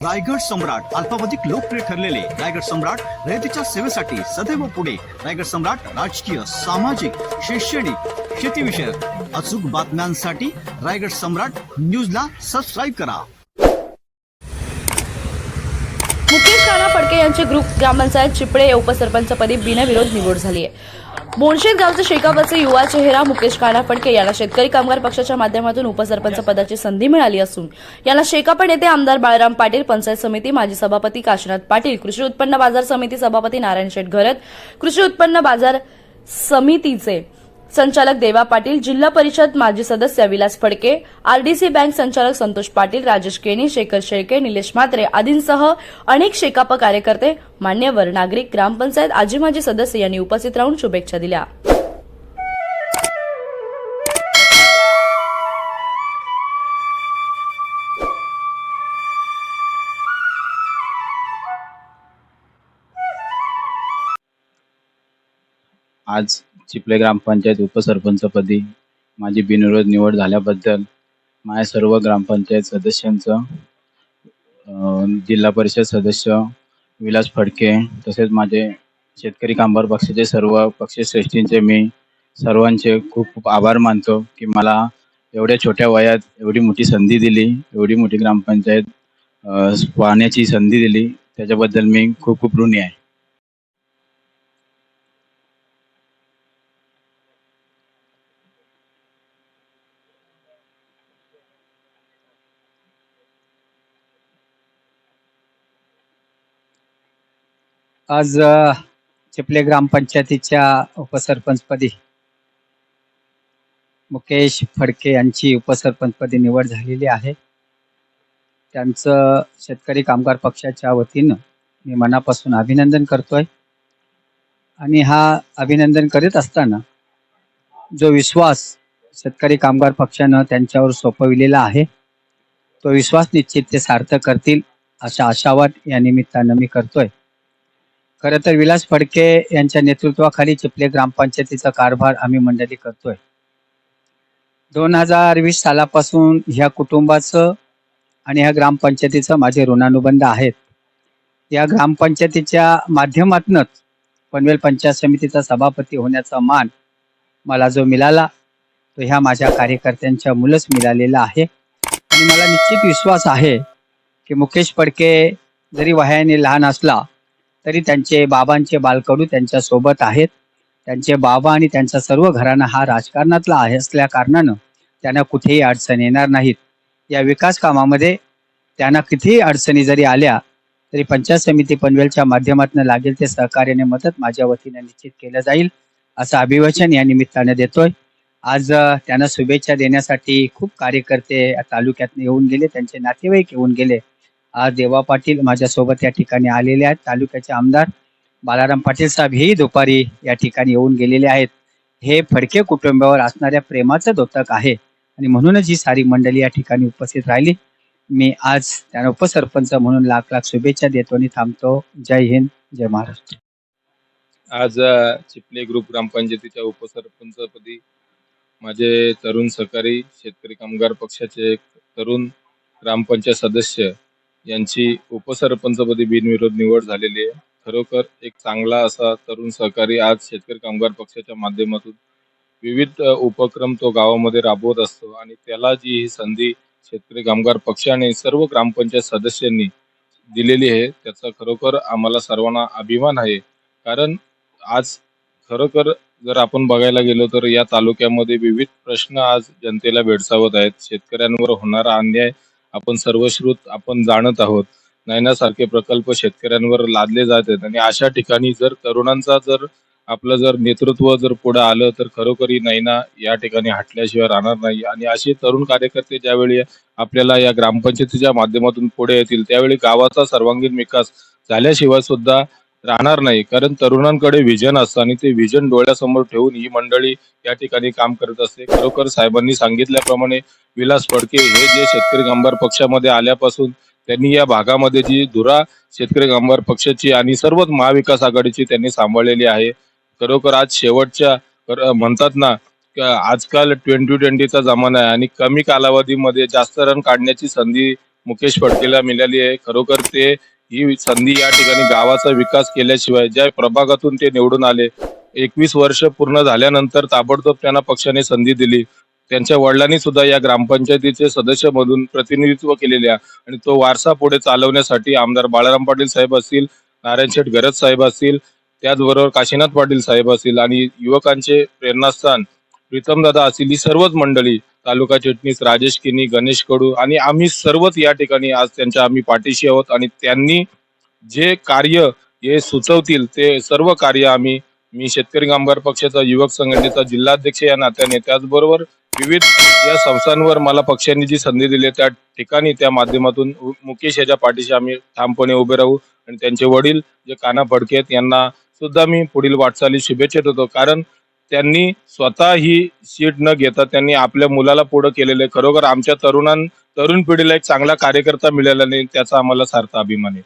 रायगड सम्राट अल्पावधिक लोकप्रिय ठरलेले रायगड सम्राट रयतेच्या सेवेसाठी सदैव पुढे. रायगड सम्राट राजकीय सामाजिक शैक्षणिक शेतीविषयक अचूक बातम्यांसाठी रायगड सम्राट न्यूजला सबस्क्राईब करा. मुकेश राणा फडके यांचे ग्रुप ग्रामपंचायत चिपळे या उपसरपंचपदी बिनविरोध निवड झाली आहे बोनशेत गावचे शेकापचे युवा चेहरा मुकेश काना फडके यांना शेतकरी कामगार पक्षाच्या माध्यमातून उपसरपंच पदाची संधी मिळाली असून याला शेकाप नेते आमदार बाळराम पाटील पंचायत समिती माजी सभापती काशीनाथ पाटील कृषी उत्पन्न बाजार समिती सभापती नारायण शेठ घरत कृषी उत्पन्न बाजार समितीचे संचालक देवा पाटील जिल्हा परिषद माजी सदस्य विलास फडके आरडीसी बँक संचालक संतोष पाटील राजेश केनी शेखर शेळके निलेश म्हात्रे आदींसह अनेक शेकाप कार्यकर्ते मान्यवर नागरिक ग्रामपंचायत आजी माजी सदस्य यांनी उपस्थित राहून शुभेच्छा दिल्या. आज चिपले ग्रामपंचायत उपसरपंचपदी माझी बिनविरोध निवड झाल्याबद्दल माझ्या सर्व ग्रामपंचायत सदस्यांचं जिल्हा परिषद सदस्य विलास फडके तसेच माझे शेतकरी कामगार पक्षाचे सर्व पक्षश्रेष्ठींचे मी सर्वांचे खूप खूप आभार मानतो की मला एवढ्या छोट्या वयात एवढी मोठी संधी दिली एवढी मोठी ग्रामपंचायत पाहण्याची संधी दिली. त्याच्याबद्दल मी खूप खूप ऋणी आहे. आज चिपले ग्रामपंचायतीच्या उपसरपंचपदी मुकेश फडके यांची उपसरपंचपदी निवड झालेली आहे. त्यांचं शेतकरी कामगार पक्षाच्या वतीनं मी मनापासून अभिनंदन करतोय. आणि हा अभिनंदन करीत असताना जो विश्वास शेतकरी कामगार पक्षानं त्यांच्यावर सोपविलेला आहे तो विश्वास निश्चित ते सार्थ करतील अशा आशावाद या निमित्तानं मी करतोय. खरं तर विलास फडके यांच्या नेतृत्वाखाली चिपले ग्रामपंचायतीचा कारभार आम्ही मंडळी करतोय. दोन हजार वीस सालापासून ह्या कुटुंबाचं आणि ह्या ग्रामपंचायतीचं माझे ऋणानुबंध आहेत. या ग्रामपंचायतीच्या माध्यमातूनच पनवेल पंचायत समितीचा सभापती होण्याचा मान मला जो मिळाला तो ह्या माझ्या कार्यकर्त्यांच्या मुलंच मिळालेला आहे. आणि मला निश्चित विश्वास आहे की मुकेश फडके जरी वयाने लहान असला तरी त्यांचे बाबांचे बालकडू त्यांच्यासोबत आहेत. त्यांचे बाबा आणि त्यांचा सर्व घराणा हा राजकारणातला आहे असल्या कारणानं त्यांना कुठेही अडचण येणार नाहीत. या विकास कामामध्ये त्यांना कितीही अडचणी जरी आल्या तरी पंचायत समिती पनवेलच्या माध्यमातून लागेल ते सहकार्याने मदत माझ्या वतीने निश्चित केलं जाईल असं अभिवचन या निमित्ताने देतोय. आज त्यांना शुभेच्छा देण्यासाठी खूप कार्यकर्ते या तालुक्यात येऊन गेले त्यांचे नातेवाईक येऊन गेले. आज देवा पाटील माझ्यासोबत या ठिकाणी आलेले आहेत. तालुक्याचे आमदार बालाराम पाटील साहेब हेही दुपारी या ठिकाणी येऊन गेलेले आहेत. हे फडके कुटुंबावर असणाऱ्या प्रेमाचं द्योतक आहे. आणि म्हणूनच ही सारी मंडळी या ठिकाणी उपस्थित राहिली. मी आज त्यांना उपसरपंच म्हणून लाख लाख शुभेच्छा देतो आणि थांबतो. जय हिंद जय महाराष्ट्र. आज चिपले ग्रुप ग्रामपंचायतीच्या उपसरपंचपदी माझे तरुण सहकारी शेतकरी कामगार पक्षाचे एक तरुण ग्रामपंचायत सदस्य यांची उपसरपंचपदी बिनविरोध निवड झालेली आहे. खरोखर एक चांगला असा तरुण सहकारी आज शेतकरी कामगार पक्षाच्या माध्यमातून विविध उपक्रम तो गावामध्ये राबवत असतो आणि त्याला जी ही संधी शेतकरी कामगार पक्षाने सर्व ग्रामपंचायत सदस्यांनी दिलेली आहे त्याचा खरोखर आम्हाला सर्वांना अभिमान आहे. कारण आज खरोखर जर आपण बघायला गेलो तर या तालुक्यामध्ये विविध प्रश्न आज जनतेला भेडसावत आहेत. शेतकऱ्यांवर होणारा अन्याय आपण सर्वश्रुत आपण जाणत आहोत. नयनासारखे प्रकल्प शेतकऱ्यांवर लादले जात आहेत आणि अशा ठिकाणी जर तरुणांचा जर आपलं जर नेतृत्व जर पुढे आलं तर खरोखरी नैना या ठिकाणी हटल्याशिवाय राहणार नाही. आणि असे तरुण कार्यकर्ते ज्यावेळी आपल्याला या ग्रामपंचायतीच्या माध्यमातून पुढे येतील त्यावेळी गावाचा सर्वांगीण विकास झाल्याशिवाय सुद्धा राहणार नाही. कारण तरुणांकडे विजन असतं आणि ते विजन डोळ्यासमोर ठेवून ही मंडळी या ठिकाणी काम करत असते. खरोखर साहेबांनी सांगितल्याप्रमाणे विलास फडके हे जे शेतकरी कामगार पक्षामध्ये आल्यापासून त्यांनी या भागामध्ये जी धुरा शेतकरी कामगार पक्षाची आणि सर्वच महाविकास आघाडीची त्यांनी सांभाळलेली आहे. खरोखर आज शेवटच्या म्हणतात ना आजकाल ट्वेंटी ट्वेंटीचा जमाना आहे आणि कमी कालावधीमध्ये जास्त रन काढण्याची संधी मुकेश फडकेला मिळाली आहे. खरोखर ते ही संधी या ठिकाणी गावाचा विकास केल्याशिवाय ज्या प्रभागातून ते निवडून आले एकवीस वर्ष पूर्ण झाल्यानंतर ताबडतोब त्यांना पक्षाने संधी दिली. त्यांच्या वडिलांनी सुद्धा या ग्रामपंचायतीचे सदस्य म्हणून प्रतिनिधित्व केलेले आणि तो वारसा पुढे चालवण्यासाठी आमदार बाळाराम पाटील साहेब असतील नारायण शेठ गरज साहेब असतील त्याचबरोबर काशीनाथ पाटील साहेब असतील आणि युवकांचे प्रेरणास्थान प्रीतमदादा असतील ही सर्वच मंडळी तालुका चिटणीस राजेश किनी गणेश कडू आणि आम्ही सर्वच या ठिकाणी आज त्यांच्या आम्ही पाठीशी आहोत आणि त्यांनी जे कार्य हे सुचवतील ते सर्व कार्य आम्ही मी शेतकरी कामगार पक्षाचा युवक संघटनेचा जिल्हाध्यक्ष या नात्याने त्याचबरोबर विविध या संस्थांवर मला पक्षांनी जी संधी दिली त्या ठिकाणी त्या माध्यमातून मुकेश याच्या पाठीशी आम्ही ठामपणे उभे राहू आणि त्यांचे वडील जे काना फडके आहेत यांना सुद्धा मी पुढील वाटचाली शुभेच्छा देतो. कारण त्यांनी स्वतः ही सीट न घेता त्यांनी आपल्या मुलाला पुढे आहे. खरोखर आमच्या तरुणां तरुण पिढीला एक चांगला कार्यकर्ता मिळाला नाही त्याचा आम्हाला सार्थ अभिमान आहे.